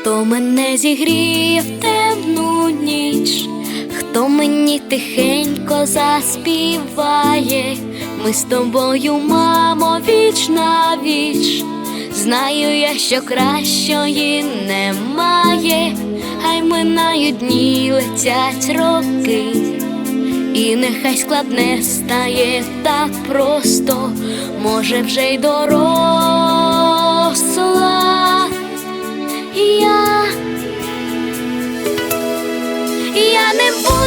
Хто мене зігріє в темну ніч, хто мені тихенько заспіває, ми з тобою, мамо, віч на віч. Знаю я, що кращої немає, хай минають дні летять роки, і нехай складне стає так просто, може вже й доросла.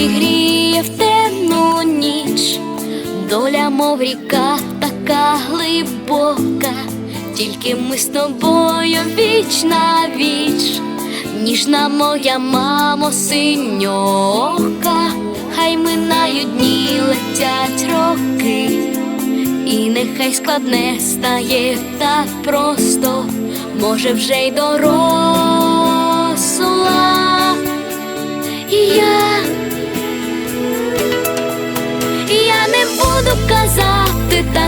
зігріє в темну ніч, доля, мов ріка, така глибока, тільки ми з тобою віч на віч, ніжна моя мамо, синьока, хай минають дні летять роки. І нехай складне стає так просто, може вже й доросла. І